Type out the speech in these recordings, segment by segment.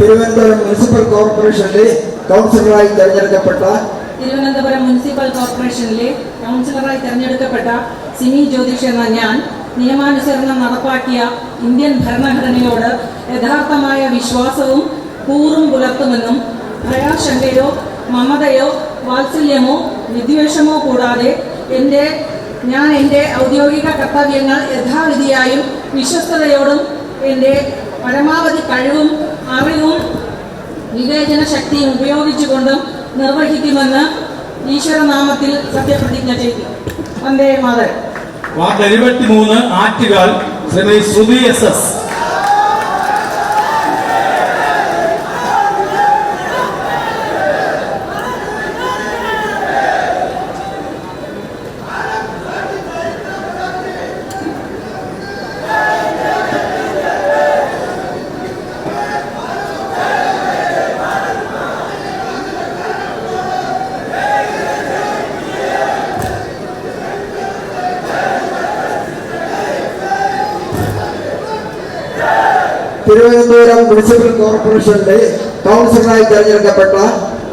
Thiruvananthapuram municipal കോർപ്പറേഷനിലെ കൗൺസിലറായി തെരഞ്ഞെടുക്കപ്പെട്ട തിരുവനന്തപുരം മുനിസിപ്പൽ കോർപ്പറേഷനിലെ കൗൺസിലറായി തെരഞ്ഞെടുക്കപ്പെട്ട സിമി ജ്യോതിഷ് എന്ന ഞാൻ നിയമാനുസരണം നടപ്പാക്കിയ ഇന്ത്യൻ ഭരണഘടനയോട് യഥാർത്ഥമായ വിശ്വാസവും കൂറും പുലർത്തുമെന്നും ഭയാശങ്കയോ മമതയോ വാത്സല്യമോ വിദ്വേഷമോ കൂടാതെ എന്റെ ഞാൻ എന്റെ ഔദ്യോഗിക കർത്തവ്യങ്ങൾ യഥാവിധിയായും വിശ്വസ്തയോടും എന്റെ പരമാവധി കഴിവും അറിവും വിവേചന ശക്തിയും ഉപയോഗിച്ചുകൊണ്ട് നിർവഹിക്കുമെന്ന് ഈശ്വരനാമത്തിൽ സത്യപ്രതിജ്ഞ ചെയ്തു. വന്ദേ മാതരം വാർഡ് എഴുപത്തിമൂന്ന് Attukal Shrimati Shruthi S S. Thiruvananthapuram municipal കോർപ്പറേഷന്റെ കൗൺസിലറായി തെരഞ്ഞെടുക്കപ്പെട്ട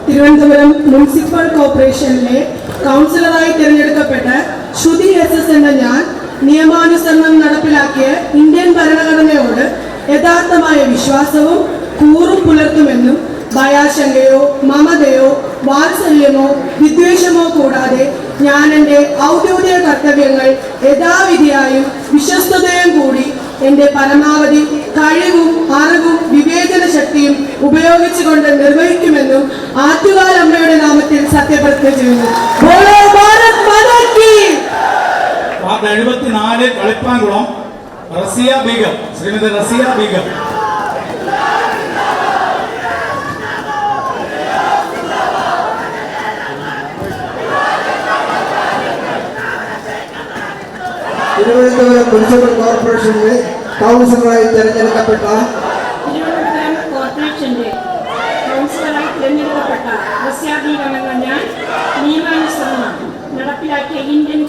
തിരുവനന്തപുരം മുനിസിപ്പൽ കോർപ്പറേഷനിലെ കൗൺസിലറായി തിരഞ്ഞെടുക്കപ്പെട്ട ശ്രുതി എസ് എസ് എന്ന ഞാൻ നിയമാനുസരണം നടപ്പിലാക്കിയ ഇന്ത്യൻ ഭരണഘടനയോട് യഥാർത്ഥമായ വിശ്വാസവും കൂറും പുലർത്തുമെന്നും ഭയാശങ്കയോ മമതയോ വാത്സല്യമോ വിദ്വേഷമോ കൂടാതെ ഞാൻ എന്റെ ഔദ്യോഗിക കർത്തവ്യങ്ങൾ യഥാവിധിയായും വിശ്വസ്തതയും കൂടി എന്റെ പരമാവധി കഴിവും അറിവും വിവേചന ശക്തിയും ഉപയോഗിച്ചുകൊണ്ട് നിർവഹിക്കുമെന്നും ആറ്റുകാൽ അമ്മയുടെ നാമത്തിൽ സത്യപ്രതിജ്ഞ ചെയ്യുന്നു ബോളോ ഭാരത് മാതാ കീ! വാർഡ് എഴുപത്തിനാല് കളിപ്പാൻകുളം റസിയ ബീഗം ശ്രീമതി റസിയ ബീഗം തിരുവനന്തപുരം മുനിസിപ്പൽ കോർപ്പറേഷനിലെ കൗൺസിലറായി തെരഞ്ഞെടുക്കപ്പെട്ട തിരഞ്ഞെടുക്കപ്പെട്ട ഞാൻ ഇന്ത്യൻ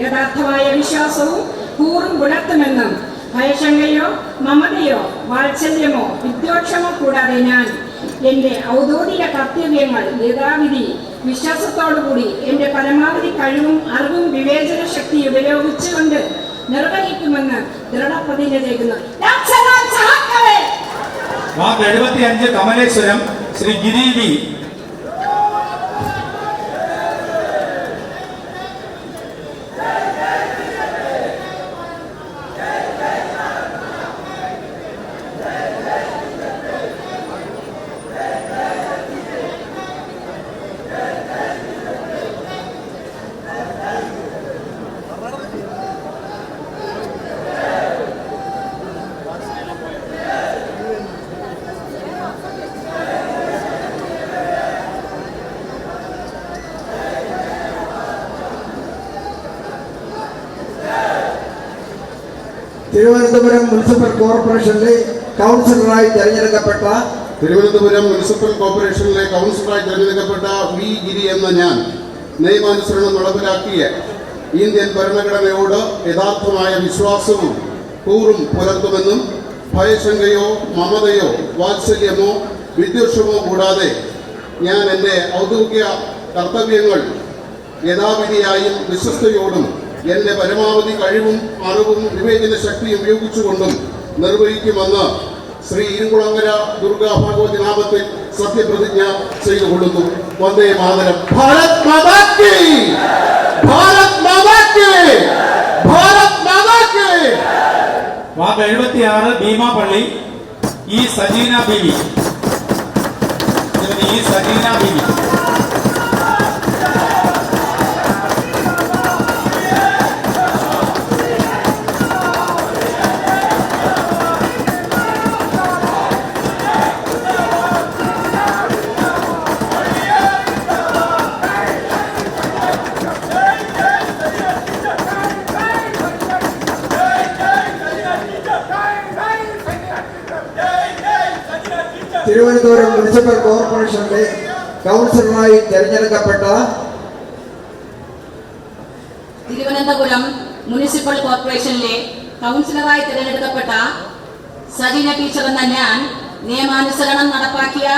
യഥാർത്ഥമായ വിശ്വാസവും കൂറും പുലർത്തുമെന്നും ഭയശങ്കയോ മമതയോ വാത്സല്യമോ വിദ്വേഷമോ കൂടാതെ ഞാൻ എന്റെ ഔദ്യോഗിക കർത്തവ്യങ്ങൾ യഥാവിധി വിശ്വാസത്തോടുകൂടി എന്റെ പരമാവധി കഴിവും അറിവും വിവേചന ശക്തി ഉപയോഗിച്ചുകൊണ്ട് നിർവഹിക്കുമെന്ന് ദൃഢപ്രതിജ്ഞ ചെയ്യുന്നു രാക്ഷസാൻ സഹാക്കളെ! വാർഡ് എഴുപത്തിയഞ്ച് കമലേശ്വരം ശ്രീ ഗിരി തിരുവനന്തപുരം മുനിസിപ്പൽ കോർപ്പറേഷനിലെ കൗൺസിലറായി തിരഞ്ഞെടുക്കപ്പെട്ട തിരുവനന്തപുരം മുനിസിപ്പൽ കോർപ്പറേഷനിലെ കൗൺസിലറായി തിരഞ്ഞെടുക്കപ്പെട്ട വി ഗിരി എന്ന ഞാൻ നിയമാനുസരണം നടപ്പിലാക്കിയ ഇന്ത്യൻ ഭരണഘടനയോട് യഥാർത്ഥമായ വിശ്വാസവും കൂറും പുലർത്തുമെന്നും ഭയശങ്കയോ മമതയോ വാത്സല്യമോ വിദ്വേഷമോ കൂടാതെ ഞാൻ എന്റെ ഔദ്യോഗിക കർത്തവ്യങ്ങൾ യഥാവിധിയായും വിശ്വസ്തയോടും എന്റെ പരമാവധി കഴിവും അറിവും വിവേചന ശക്തി ഉപയോഗിച്ചുകൊണ്ടും നിർവഹിക്കുമെന്ന് ശ്രീ ഇരുകുളങ്ങര ദുർഗാ ഭഗവതി നാമത്തിൽ സത്യപ്രതിജ്ഞ ചെയ്തു കൊള്ളുന്നു വന്ദേ മാതരം. ഭാരത് മാതാ കി! ഭാരത് മാതാ കി! ഭാരത് മാതാ കി! വാർഡ് എഴുപത്തിയാറ് ഭീമാപള്ളി ഈ സജീന ബീവി. ഈ സജീന ബീവി. തിരുവനന്തപുരം മുനിസിപ്പൽ കോർപ്പറേഷന്റെ കൗൺസിലറായി തിരഞ്ഞെടുക്കപ്പെട്ട തിരുവനന്തപുരം മുനിസിപ്പൽ കോർപ്പറേഷനിലെ കൗൺസിലറായി തിരഞ്ഞെടുക്കപ്പെട്ട സജിന ടീച്ചർ എന്ന ഞാൻ നിയമാനുസരണം നടപ്പാക്കിയ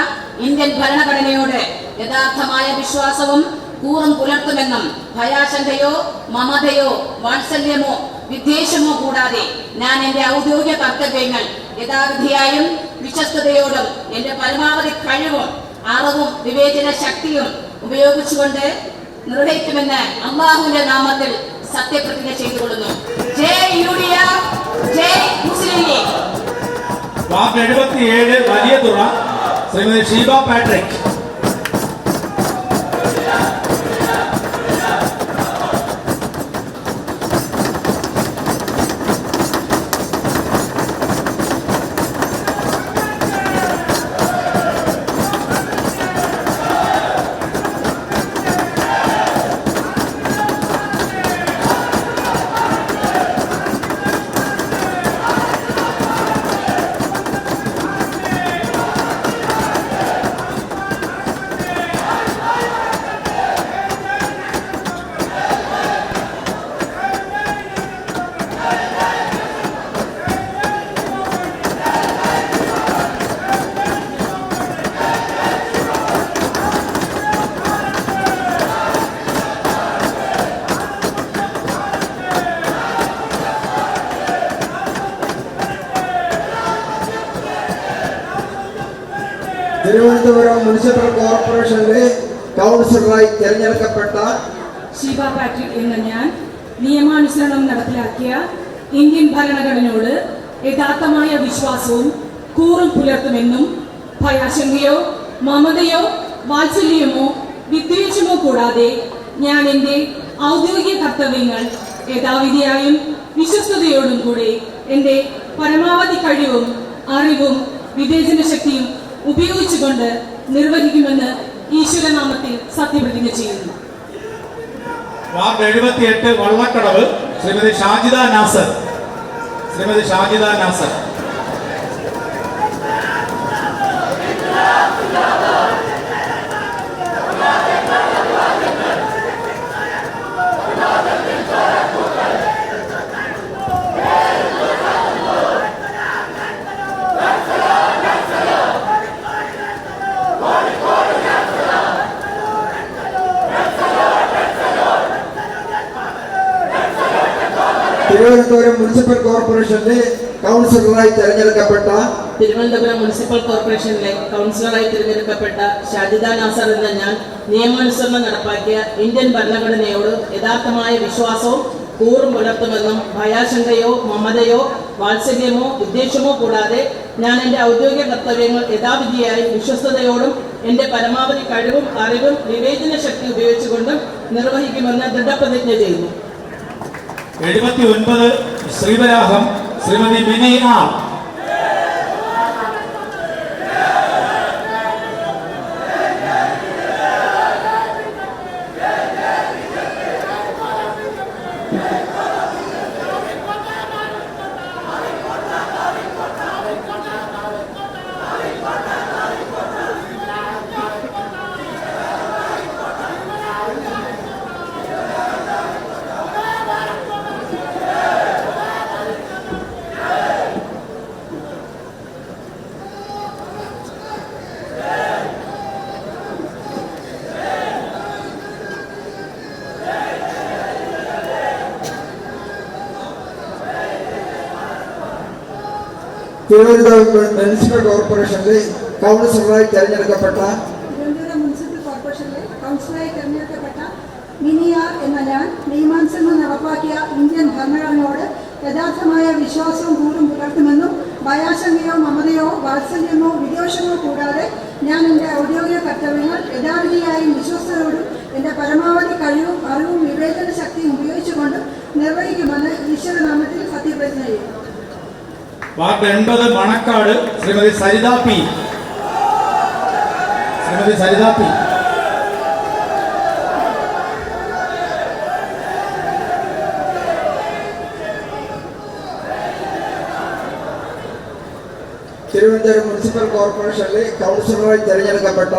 ഇന്ത്യൻ ഭരണഘടനയോട് യഥാർത്ഥമായ വിശ്വാസവും കൂറും പുലർത്തുമെന്നും ഭയാശങ്കയോ മമതയോ വാത്സല്യമോ വിദ്വേഷമോ കൂടാതെ ഞാൻ എന്റെ ഔദ്യോഗിക കർത്തവ്യങ്ങൾ യഥാവിധിയായും വിശ്വസ്തയോടും എന്റെ പരമാവധി കഴിവും അറിവും വിവേചന ശക്തിയും ഉപയോഗിച്ചുകൊണ്ട് നിർവഹിക്കുമെന്ന് അള്ളാഹുവിന്റെ നാമത്തിൽ സത്യപ്രതിജ്ഞ ചെയ്തുകൊള്ളുന്നു. ജയ് യു ഡി എഫ് ജയ് മുസ്ലിം ലീഗ്. വാർഡ് എഴുപത്തിയേഴ് Valiyathura Shrimati Sheeba Patrick. Thiruvananthapuram municipal കോർപ്പറേഷനിലെ കൗൺസിലറായി തിരഞ്ഞെടുക്കപ്പെട്ട ഷീബ പാട്രിക് എന്ന ഞാൻ നിയമാനുസരണം നടപ്പിലാക്കിയ ഇന്ത്യൻ ഭരണഘടനയോട് യഥാർത്ഥമായ വിശ്വാസവും കൂറും പുലർത്തുമെന്നും ഭയാശങ്കയോ മമതയോ വാത്സല്യമോ വിദ്വേഷമോ കൂടാതെ ഞാൻ എന്റെ ഔദ്യോഗിക കർത്തവ്യങ്ങൾ യഥാവിധിയായും വിശ്വസ്തയോടും കൂടെ എന്റെ പരമാവധി കഴിവും അറിവും വിവേചന ശക്തിയും ഉപയോഗിച്ചുകൊണ്ട് നിർവഹിക്കുമെന്ന് ഈശ്വരനാമത്തിൽ സത്യപ്രതിജ്ഞ ചെയ്യുന്നു. വാർഡ് എഴുപത്തിയെട്ട് വള്ളക്കടവ് ശ്രീമതി ഷാജിദ നാസർ. ശ്രീമതി ഷാജിദ നാസർ. തിരുവനന്തപുരം മുനിസിപ്പൽ കോർപ്പറേഷന്റെ കൗൺസിലറായി തിരഞ്ഞെടുക്കപ്പെട്ട തിരുവനന്തപുരം മുനിസിപ്പൽ കോർപ്പറേഷനിലെ കൗൺസിലറായി തിരഞ്ഞെടുക്കപ്പെട്ട ഷാജിദ നാസർ എന്ന ഞാൻ നിയമാനുസരണം നടപ്പാക്കിയ ഇന്ത്യൻ ഭരണഘടനയോട് യഥാർത്ഥമായ വിശ്വാസവും കൂറും പുലർത്തുമെന്നും ഭയാശങ്കയോ മമതയോ വാത്സല്യമോ ഉദ്ദേശമോ കൂടാതെ ഞാൻ എന്റെ ഔദ്യോഗിക കർത്തവ്യങ്ങൾ യഥാവിധിയായി വിശ്വസ്തയോടും എന്റെ പരമാവധി കഴിവും അറിവും വിവേചന ശക്തി ഉപയോഗിച്ചുകൊണ്ടും നിർവഹിക്കുമെന്ന് ദൃഢപ്രതിജ്ഞ ചെയ്യുന്നു. എഴുപത്തി ഒൻപത് ശ്രീവരാഹം ശ്രീമതി മിനി ആർ തിരുവനന്തപുരം മുനിസിപ്പൽ കോർപ്പറേഷനിലെ കൗൺസിലറായി തിരഞ്ഞെടുക്കപ്പെട്ട മിനിയാർ എന്ന ഞാൻ നിയമാനുസരണം നടപ്പാക്കിയ ഇന്ത്യൻ ഭരണഘടനയോട് യഥാർത്ഥമായ വിശ്വാസവും കൂടും പുലർത്തുമെന്നും ഭയാശങ്കയോ മമതയോ വാത്സല്യമോ വിദ്വേഷമോ കൂടാതെ ഞാൻ എന്റെ ഔദ്യോഗിക കർത്തവ്യങ്ങൾ യഥാവിധിയായും വിശ്വസ്തയോടും എന്റെ പരമാവധി കഴിവും അറിവും വിവേചന ശക്തിയും ഉപയോഗിച്ചുകൊണ്ട് നിർവഹിക്കുമെന്ന് ഈശ്വരനാമത്തിൽ സത്യപ്രതിജ്ഞ ചെയ്യുന്നു. വാർഡ് എൺപത് Manacaud Shrimati Saritha P. Shrimati Saritha P. Thiruvananthapuram municipal കോർപ്പറേഷനിലെ കൗൺസിലറായി തിരഞ്ഞെടുക്കപ്പെട്ട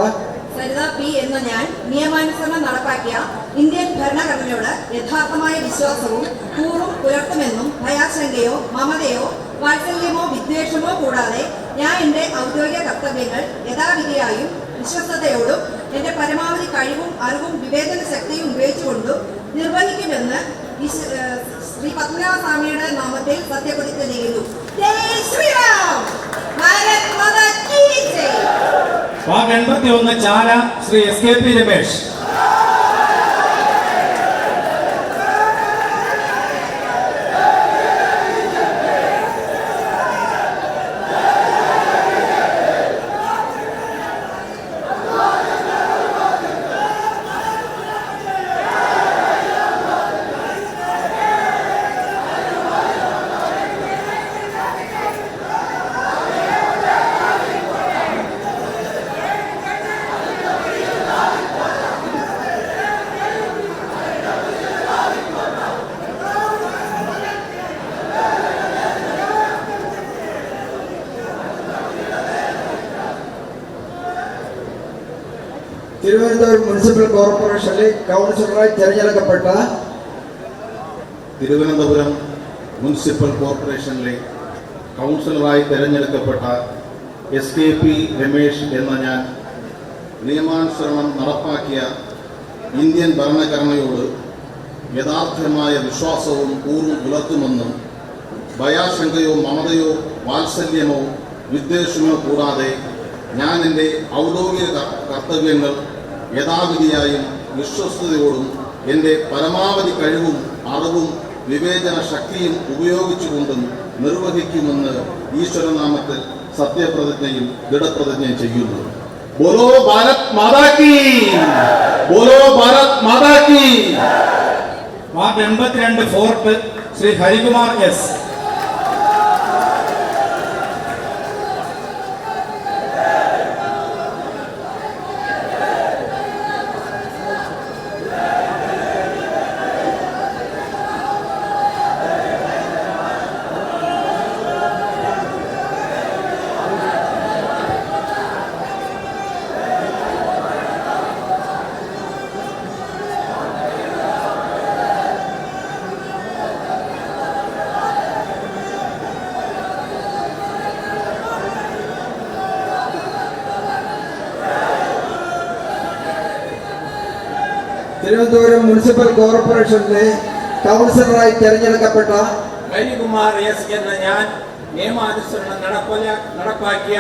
സരിത പി എന്ന ഞാൻ നിയമാനുസരണം നടപ്പാക്കിയ ഇന്ത്യൻ ഭരണഘടനയോട് യഥാർത്ഥമായ വിശ്വാസവും കൂറും പുലർത്തുമെന്നും ഭയാശങ്കയോ മമതയോ വാത്സല്യമോ വിദ്വേഷമോ കൂടാതെ ഞാൻ എന്റെ ഔദ്യോഗിക കർത്തവ്യങ്ങൾ യഥാവിധിയായും വിശ്വസ്തയോടും എന്റെ പരമാവധി കഴിവും അറിവും വിവേചന ശക്തിയും ഉപയോഗിച്ചുകൊണ്ടും നിർവഹിക്കുമെന്ന് ശ്രീ പത്മനാഭസ്വാമിയുടെ നാമത്തിൽ സത്യപ്രതിജ്ഞ ചെയ്യുന്നു. എൺപത്തി ഒന്ന് Chala Shri S K P Ramesh. Thiruvananthapuram municipal കോർപ്പറേഷനിൽ കൗൺസിലറായി തിരഞ്ഞെടുക്കപ്പെട്ട തിരുവനന്തപുരം മുനിസിപ്പൽ കോർപ്പറേഷനിലെ കൗൺസിലറായി തിരഞ്ഞെടുക്കപ്പെട്ട എസ് കെ പി രമേശ് എന്ന ഞാൻ നിയമാനുസരണം നടപ്പാക്കിയ ഇന്ത്യൻ ഭരണഘടനയോട് യഥാർത്ഥമായ വിശ്വാസവും കൂറും പുലർത്തുമെന്നും ഭയാശങ്കയോ മമതയോ വാത്സല്യമോ വിദ്വേഷമോ കൂടാതെ ഞാൻ എന്റെ ഔദ്യോഗിക കർ- കർത്തവ്യങ്ങൾ യഥാവിധിയായും വിശ്വസ്തയോടും എന്റെ പരമാവധി കഴിവും അറിവും വിവേചന ശക്തിയും ഉപയോഗിച്ചുകൊണ്ടും നിർവഹിക്കുമെന്ന് ഈശ്വരനാമത്തിൽ സത്യപ്രതിജ്ഞയും ദൃഢപ്രതിജ്ഞയും ചെയ്യുന്നു. ബോലോ ഭാരത് ബോലോ ഭാരത് മാതാക്കി വാർഡ് എൺപത്തിരണ്ട് fort Shri Harikumar S. Thiruvananthapuram municipal കോർപ്പറേഷനിലെ കൗൺസിലറായി തെരഞ്ഞെടുക്കപ്പെട്ട ഹരികുമാർ എസ് എന്ന ഞാൻ നിയമാനുസരണം നടപ്പില നടപ്പാക്കിയ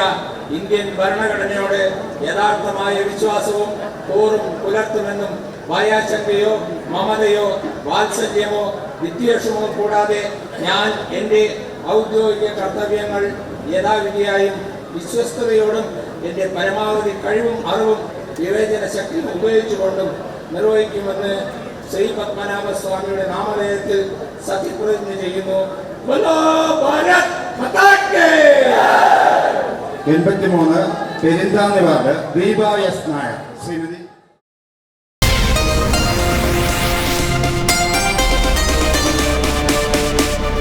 ഇന്ത്യൻ ഭരണഘടനയോട് യഥാർത്ഥമായ വിശ്വാസവും കൂറും പുലർത്തുമെന്നും വായാശക്തിയോ മമതയോ വാത്സല്യമോ വിദ്വേഷമോ കൂടാതെ ഞാൻ എന്റെ ഔദ്യോഗിക കർത്തവ്യങ്ങൾ യഥാവിധിയായും വിശ്വസ്തയോടും എന്റെ പരമാവധി കഴിവും അറിവും വിവേചന ശക്തി ഉപയോഗിച്ചുകൊണ്ടും നിർവഹിക്കുമെന്ന് ശ്രീ പത്മനാഭസ്വാമിയുടെ നാമധേയത്തിൽ സത്യപ്രതിജ്ഞ ചെയ്യുന്നു! എൺപത്തിമൂന്ന് പെരിന്താന്നി വാർഡ് ദീപ എസ് നായർ ശ്രീമതി